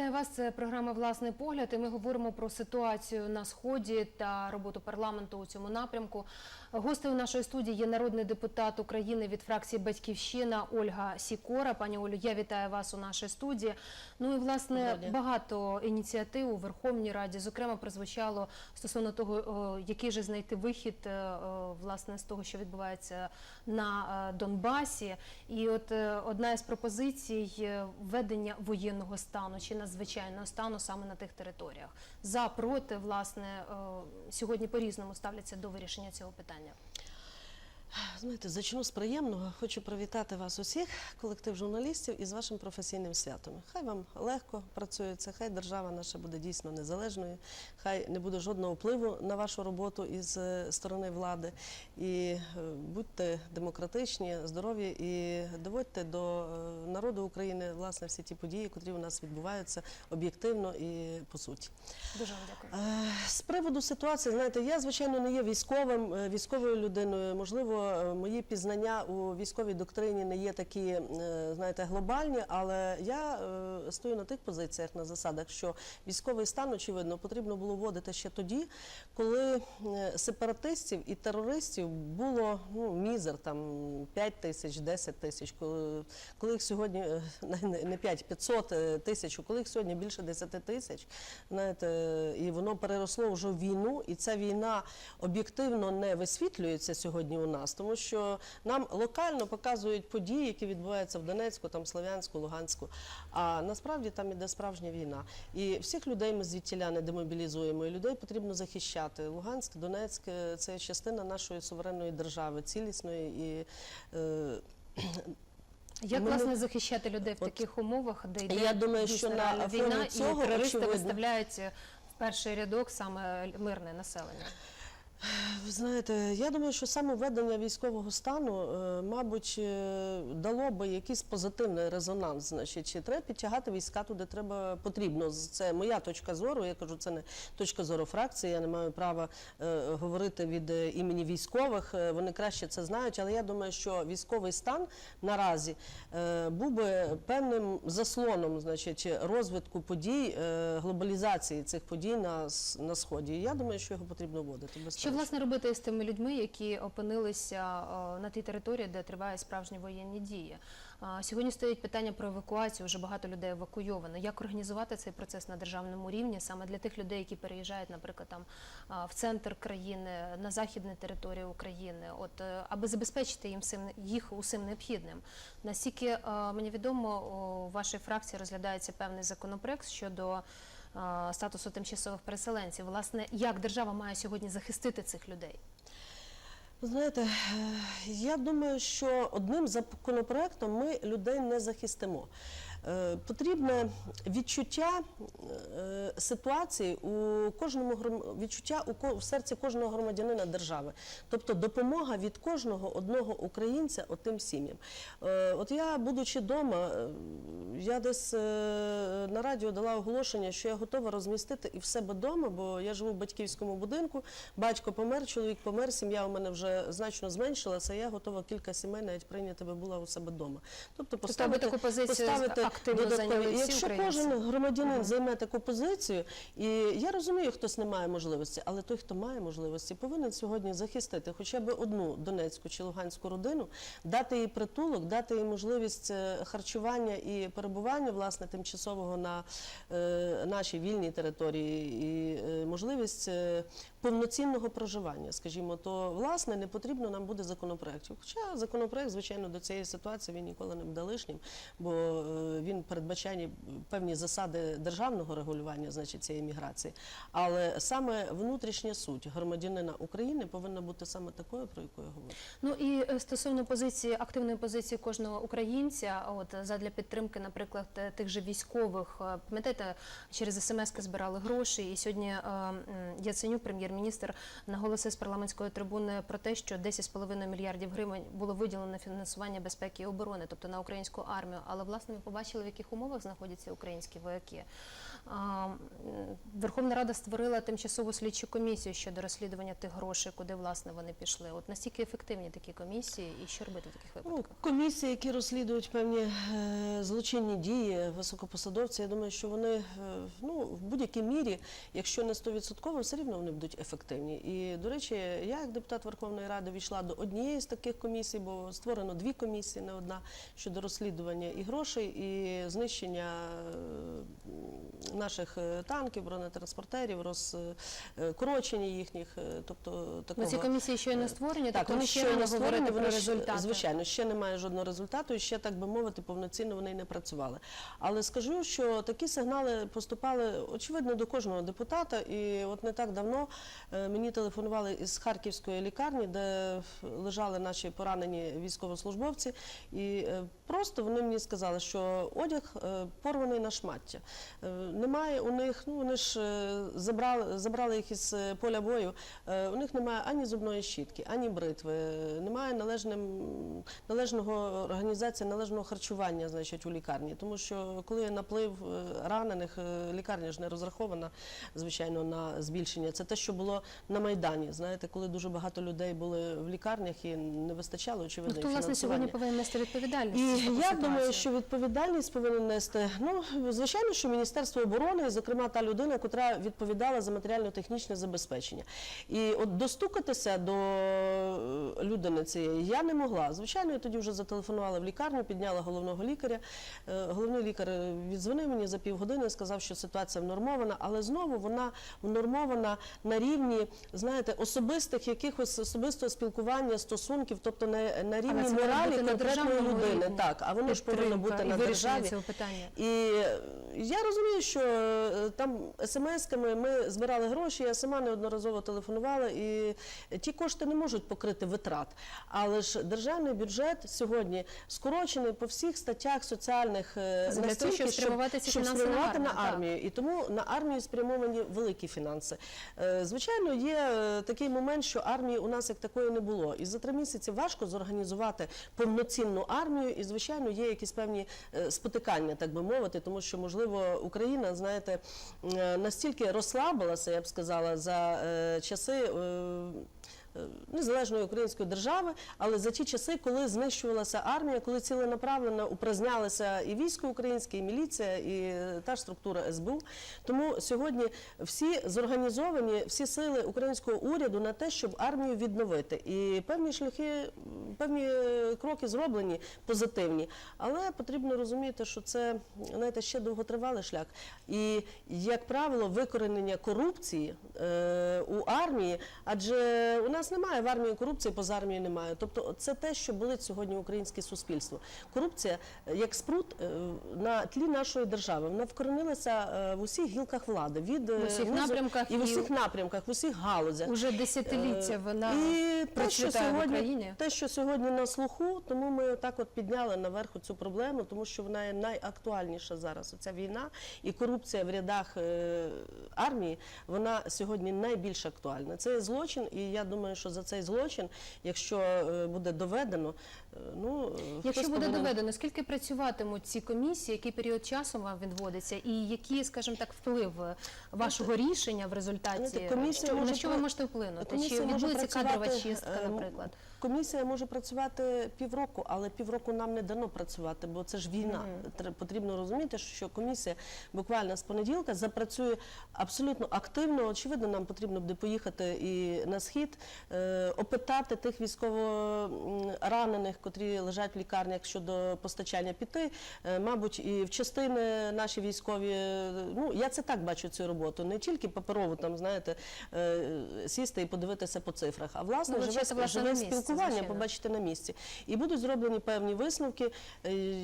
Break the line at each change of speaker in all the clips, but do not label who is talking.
Вітаю вас. Це програма Власний погляд. І ми говоримо про ситуацію на сході та роботу парламенту у цьому напрямку. Гостею нашої студії є народний депутат України від фракції Батьківщина Ольга Сікора. Пані Олю, я вітаю вас у нашій студії. Ну і власне багато ініціатив у Верховній Раді, зокрема, прозвучало стосовно того, який же знайти вихід е, власне з того, що відбувається на е, Донбасі. І от е, одна із пропозицій е, введення воєнного стану чи надзвичайного стану саме на тих територіях. За проти, власне, е, сьогодні по-різному ставляться до вирішення цього питання. 다녀.
Знаєте, зачну з приємного. Хочу привітати вас усіх, колектив журналістів, із вашим професійним святом. Хай вам легко працюється, хай держава наша буде дійсно незалежною, хай не буде жодного впливу на вашу роботу із е, сторони влади. І е, будьте демократичні, здорові і доводьте до е, народу України власне всі ті події, котрі у нас відбуваються об'єктивно і по суті.
Дуже вам дякую.
З приводу ситуації, знаєте, я звичайно не є військовим, військовою людиною. Можливо, мої пізнання у військовій доктрині не є такі, е, знаєте, глобальні, але я е, стою на тих позиціях, на засадах, що військовий стан, очевидно, потрібно було вводити ще тоді, коли е, сепаратистів і терористів було ну, мізер, там 5 тисяч, 10 тисяч, коли, їх сьогодні е, не- не 5, 500 е, тисяч, коли їх сьогодні більше 10 тисяч, знаєте, і воно переросло вже в війну, і ця війна об'єктивно не висвітлюється сьогодні у нас, тому що нам локально показують події, які відбуваються в Донецьку, там Слов'янську, Луганську. А насправді там іде справжня війна. І всіх людей ми звідтіля не демобілізуємо, і людей потрібно захищати. Луганськ, Донецьк це частина нашої суверенної держави, цілісної і. Е,
Як
Ми-
власне захищати людей в
От-
таких умовах, де йде
Я думаю, що на
війна
цього,
і терористи виставляють в перший рядок саме мирне населення?
Ви знаєте, я думаю, що саме введення військового стану, е, мабуть, е, дало би якийсь позитивний резонанс. Значить, чи треба підтягати війська туди треба потрібно. Це моя точка зору. Я кажу, це не точка зору фракції. Я не маю права е, говорити від імені військових. Вони краще це знають. Але я думаю, що військовий стан наразі був би певним заслоном, значить, розвитку подій, глобалізації цих подій на, на сході. Я думаю, що його потрібно вводити.
Що власне робити з тими людьми, які опинилися е, на тій території, де тривають справжні воєнні дії? Сьогодні стоїть питання про евакуацію. Вже багато людей евакуйовано. Як організувати цей процес на державному рівні саме для тих людей, які переїжджають, наприклад, там в центр країни, на західні території України, от е, аби забезпечити їм їх усім необхідним? Наскільки е, мені відомо, у вашій фракції розглядається певний законопроект щодо статусу тимчасових переселенців. Власне, як держава має сьогодні захистити цих людей?
Знаєте, е, я думаю, що одним законопроектом ми людей не захистимо. Е, Потрібне відчуття е, ситуації у кожному відчуття у в серці кожного громадянина держави, тобто допомога від кожного одного українця отим сім'ям. Е, От я, будучи вдома, я десь на радіо дала оголошення, що я готова розмістити і в себе вдома, бо я живу в батьківському будинку. Батько помер, чоловік помер, сім'я у мене вже значно зменшилася. Я готова кілька сімей навіть прийняти би була у себе вдома. Тобто
аби
поставити,
таку позицію
поставити
активно зайняли всі
Якщо кожен громадянин займе таку позицію, і я розумію, хтось не має можливості, але той, хто має можливості, повинен сьогодні захистити хоча б одну донецьку чи луганську родину, дати їй притулок, дати їй можливість е, харчування і перебування власне тимчасового на е, нашій вільній території, і е, можливість е, повноцінного проживання, скажімо, то власне не потрібно нам буде законопроєктів. Хоча законопроект, звичайно, до цієї ситуації він ніколи не буде лишнім, бо е, він передбачає певні засади державного регулювання, значить, цієї міграції. Але саме внутрішня суть громадянина України повинна бути саме такою, про яку я говорю.
Ну і е, стосовно позиції активної позиції кожного українця, от задля підтримки, наприклад, тих же військових, е, пам'ятаєте, через смс-ки збирали гроші. І сьогодні е, Яценюк, прем'єр-міністр, наголосив з парламентської трибуни про те, що 10,5 мільярдів гривень було виділено на фінансування безпеки і оборони, тобто на українську армію. Але власне ми побачили, в яких умовах знаходяться українські вояки. Верховна Рада створила тимчасову слідчу комісію щодо розслідування тих грошей, куди власне вони пішли. От настільки ефективні такі комісії, і що робити в таких
Ну,
випадках?
комісії, які розслідують певні е, злочинні дії високопосадовці, я думаю, що вони е, ну, в будь-якій мірі, якщо не 100%, все рівно вони будуть ефективні. І, до речі, я як депутат Верховної Ради війшла до однієї з таких комісій, бо створено дві комісії, не одна, щодо розслідування і грошей, і знищення е, наших е, танків, бронетранспортерів, розкорочення їхніх. е, Тобто
Ну,
такого
ці комісії ще не створені,
так,
тобто
вони ще не створені, вони ще,
результати.
звичайно, ще немає жодного результату, і ще так би мовити, повноцінно вони й не працювали. Але скажу, що такі сигнали поступали очевидно до кожного депутата. І от не так давно е, мені телефонували із Харківської лікарні, де лежали наші поранені військовослужбовці, і е, просто вони мені сказали, що одяг е, порваний на шмаття. Немає у них, ну вони ж е, забрали, забрали їх із е, поля бою. Е, У них немає ані зубної щітки, ані бритви, немає належним, належного організації, належного харчування значить, у лікарні. Тому що коли наплив ранених, лікарня ж не розрахована, звичайно, на збільшення. Це те, що було на Майдані. Знаєте, коли дуже багато людей були в лікарнях і не вистачало,
Ну,
очевидно,
хто власне сьогодні повинен нести відповідальність?
І я думаю, що відповідальність повинен нести. Ну звичайно, що Міністерство оборони, і, зокрема, та людина, яка відповідала за матеріально-технічне забезпечення. І от достукатися до е, людини цієї я не могла. Звичайно, я тоді вже зателефонувала в лікарню, підняла головного лікаря. Е, Головний лікар віддзвонив мені за півгодини, сказав, що ситуація внормована, але знову вона внормована на рівні, знаєте, особистих якихось особистого спілкування, стосунків, тобто на, на рівні
Але
моралі конкретної людини.
рівні.
Так, а воно ж повинно бути
і
на державі.
цього питання.
І е, я розумію, що е, там смс-ками ми збирали гроші, я сама неодноразово телефонувала, і ті кошти не можуть покрити витрат. Але ж державний бюджет сьогодні скорочений по всіх статтях соціальних е, настільки,
щоб спрямувати
щоб
на
спрямувати на
армію, так.
І тому на армію спрямовані великі фінанси. Е, Звичайно, є такий момент, що армії у нас як такої не було. І за три місяці важко зорганізувати повноцінну армію. І, звичайно, є якісь певні спотикання, так би мовити, тому що, можливо, Україна, знаєте, е, настільки розслабилася, я б сказала, за е, часи. Е, Незалежної української держави, але за ті часи, коли знищувалася армія, коли ціленаправленно упразнялися і військо українське, і міліція, і е, та ж структура СБУ. Тому сьогодні всі зорганізовані, всі сили українського уряду на те, щоб армію відновити. І певні шляхи, певні е, кроки зроблені позитивні. Але потрібно розуміти, що це знаєте, ще довготривалий шлях. І, як правило, викоренення корупції е, у армії, адже у нас немає в армії корупції, поза армією немає. Тобто, це те, що болить сьогодні українське суспільство. Корупція, е, як спрут е, на тлі нашої держави, вона вкоренилася е, в усіх гілках влади, від
В усіх напрямках
і в усіх напрямках, в усіх галузях.
Уже десятиліття вона
І те, що
процвітає в
сьогодні,
Україні.
те, що сьогодні на слуху, тому ми так от підняли наверху цю проблему, тому що вона є найактуальніша зараз. Оця війна і корупція в рядах армії, вона сьогодні найбільш актуальна. Це злочин, і я думаю, що за цей злочин, якщо е, буде доведено, ну е,
Якщо буде
повинен-
доведено, скільки працюватимуть ці комісії, який період часу вам відводиться, і який, скажімо так, вплив вашого рішення в результаті
комісія
що, на що ви можете вплинути?
комісія
Чи
може
відбудеться кадрова чистка,
е,
наприклад?
Комісія може працювати півроку, але півроку нам не дано працювати, бо це ж війна. Тре- Потрібно розуміти, що комісія буквально з понеділка запрацює абсолютно активно. Очевидно, нам потрібно буде поїхати і на схід, е, опитати тих військово ранених, котрі лежать в лікарнях щодо постачання піти. Е, Мабуть, і в частини наші військові. е, Ну я це так бачу цю роботу, не тільки паперово там, знаєте, е, сісти і подивитися по цифрах, а власне
Ну,
живе,
власне,
живе
місці,
спілкування,
звичайно.
побачити на місці. І будуть зроблені певні висновки.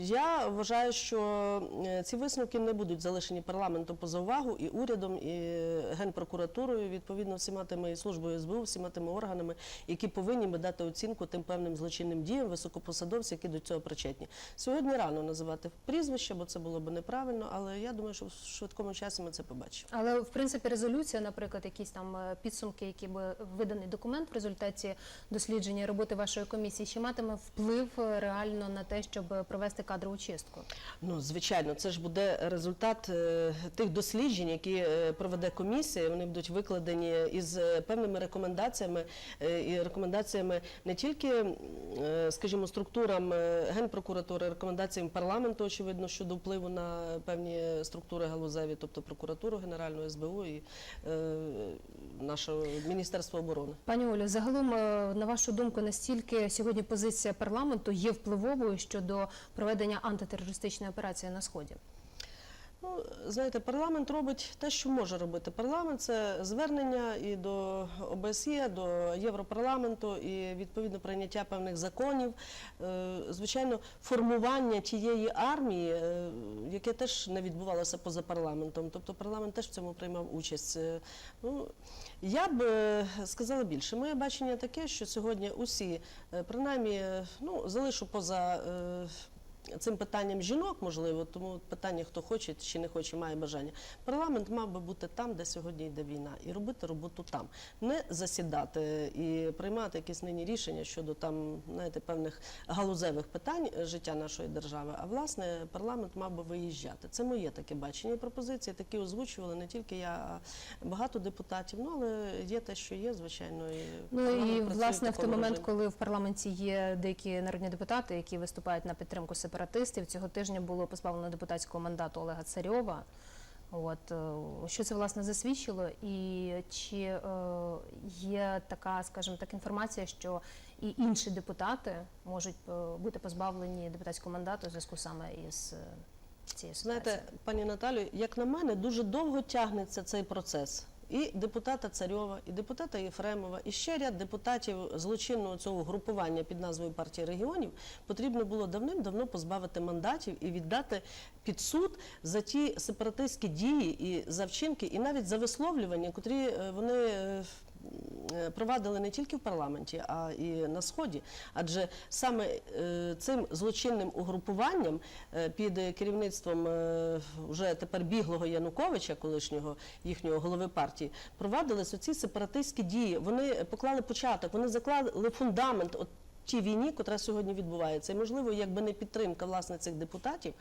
Я вважаю, що ці висновки не будуть залишені парламентом поза увагу і урядом, і генпрокуратурою, відповідно всіма тими і службою СБУ, всіма тими органами. органами, які повинні би дати оцінку тим певним злочинним діям високопосадовців, які до цього причетні. Сьогодні рано називати прізвище, бо це було б неправильно, але я думаю, що в швидкому часі ми це побачимо.
Але в принципі резолюція, наприклад, якісь там е, підсумки, які би виданий документ в результаті дослідження роботи вашої комісії, ще матиме вплив е, реально на те, щоб провести кадрову чистку.
Ну, звичайно, це ж буде результат е, тих досліджень, які проведе комісія. Вони будуть викладені із певними рекомендаціями і рекомендаціями не тільки, е, скажімо, структурам е, генпрокуратури, рекомендаціям парламенту, очевидно, щодо впливу на певні структури галузеві, тобто прокуратуру Генеральну СБУ і е, наше Міністерство оборони.
Пані Олю, загалом, е, на вашу думку, настільки сьогодні позиція парламенту є впливовою щодо проведення антитерористичної операції на сході?
Ну, знаєте, парламент робить те, що може робити. Парламент це звернення і до ОБСЄ, до Європарламенту, і відповідно прийняття певних законів. Е, Звичайно, формування тієї армії, е, яке теж не відбувалося поза парламентом. Тобто парламент теж в цьому приймав участь. Е, Ну, я б сказала більше. Моє бачення таке, що сьогодні усі, принаймні, ну, залишу поза. Е, Цим питанням жінок, можливо, тому питання, хто хоче чи не хоче, має бажання. Парламент мав би бути там, де сьогодні йде війна, і робити роботу там, не засідати і приймати якісь нині рішення щодо там, знаєте, певних галузевих питань життя нашої держави. А власне парламент мав би виїжджати. Це моє таке бачення і пропозиції. Такі озвучували не тільки я, а багато депутатів. Ну але є те, що є, звичайно. І
Ну і власне в той момент, коли в парламенті є деякі народні депутати, які виступають на підтримку сепаратистів, цього тижня було позбавлено депутатського мандату Олега Царьова. От е, що це власне засвідчило, і чи е, є така, скажімо так, інформація, що і інші депутати можуть е, бути позбавлені депутатського мандату у зв'язку саме із е, цією ситуацією?
Знаєте, пані Наталю, як на мене, дуже довго тягнеться цей процес. І депутата Царьова, і депутата Єфремова, і ще ряд депутатів злочинного цього групування під назвою партії регіонів потрібно було давним-давно позбавити мандатів і віддати під суд за ті сепаратистські дії і за вчинки, і навіть за висловлювання, котрі е, вони. Провадили не тільки в парламенті, а і на сході. Адже саме е, цим злочинним угрупуванням е, під керівництвом е, вже тепер біглого Януковича, колишнього їхнього голови партії, провадились оці сепаратистські дії. Вони поклали початок, вони заклали фундамент. Тій війні, котра сьогодні відбувається, і можливо, якби не підтримка власне цих депутатів,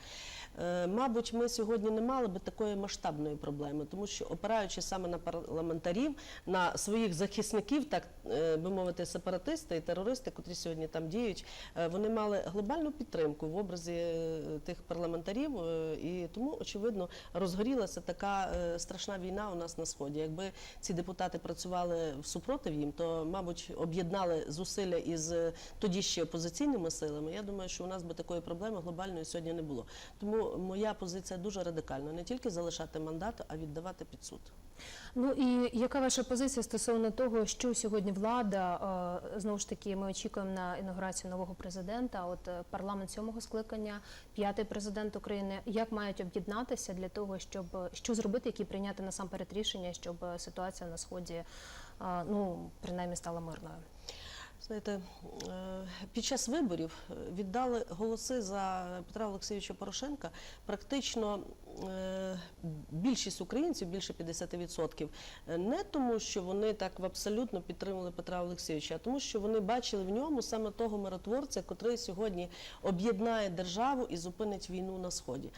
е, мабуть, ми сьогодні не мали би такої масштабної проблеми, тому що опираючи саме на парламентарів, на своїх захисників, так е, би мовити, сепаратисти і терористи, котрі сьогодні там діють, е, вони мали глобальну підтримку в образі тих парламентарів, і тому очевидно розгорілася така страшна війна у нас на сході. Якби ці депутати працювали в супротив їм, то мабуть об'єднали зусилля із тоді ще опозиційними силами. Я думаю, що у нас би такої проблеми глобальної сьогодні не було. Тому моя позиція дуже радикальна: не тільки залишати мандат, а віддавати під суд.
Ну і яка ваша позиція стосовно того, що сьогодні влада е, знову ж таки ми очікуємо на інаугурацію нового президента? От е, парламент сьомого скликання, п'ятий президент України, як мають об'єднатися для того, щоб що зробити, які прийняти насамперед рішення, щоб е, ситуація на сході ну принаймні стала мирною?
Знаєте, е, під час виборів е, віддали голоси за Петра Олексійовича Порошенка практично е, більшість українців, більше 50%, е, не тому, що вони так абсолютно підтримували Петра Олексійовича, а тому, що вони бачили в ньому саме того миротворця, котрий сьогодні об'єднає державу і зупинить війну на сході.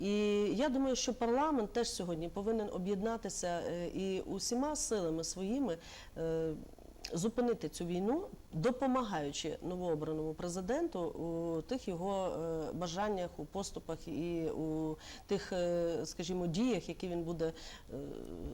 І я думаю, що парламент теж сьогодні повинен об'єднатися і усіма силами своїми. Зупинити цю війну, допомагаючи новообраному президенту у тих його е, бажаннях, у поступах і у тих, е, скажімо, діях, які він буде е,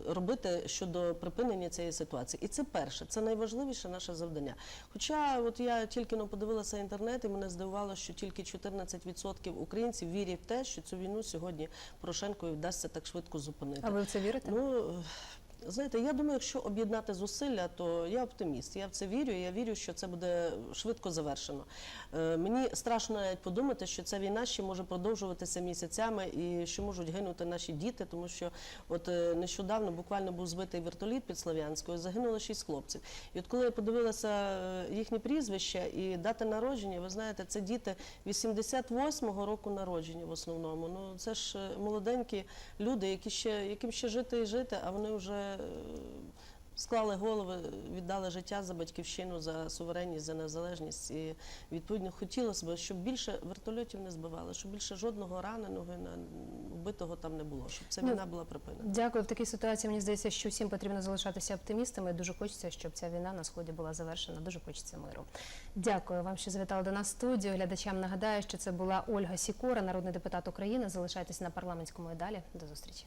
робити щодо припинення цієї ситуації. І це перше, це найважливіше наше завдання. Хоча, от я тільки но подивилася інтернет, і мене здивувало, що тільки 14% українців вірять в те, що цю війну сьогодні Порошенкові вдасться так швидко зупинити.
А ви в це вірите?
Ну, Знаєте, я думаю, якщо об'єднати зусилля, то я оптиміст. Я в це вірю. Я вірю, що це буде швидко завершено. Е, Мені страшно подумати, що ця війна ще може продовжуватися місяцями і що можуть гинути наші діти, тому що от е, нещодавно буквально був збитий вертоліт під Слов'янською, загинуло шість хлопців. І от коли я подивилася е, їхні прізвища і дати народження, ви знаєте, це діти 88-го року народження в основному. Ну це ж молоденькі люди, які ще яким ще жити і жити, а вони вже склали голови, віддали життя за батьківщину, за суверенність, за незалежність. І відповідно хотілося б, щоб більше вертольотів не збивали, щоб більше жодного раненого вбитого там не було, щоб ця
Ну,
війна була припинена.
Дякую. В такій ситуації мені здається, що всім потрібно залишатися оптимістами. Дуже хочеться, щоб ця війна на сході була завершена. Дуже хочеться миру. Дякую вам, що завітали до нас в студію. Глядачам нагадаю, що це була Ольга Сікора, народний депутат України. Залишайтесь на парламентському і далі. До зустрічі.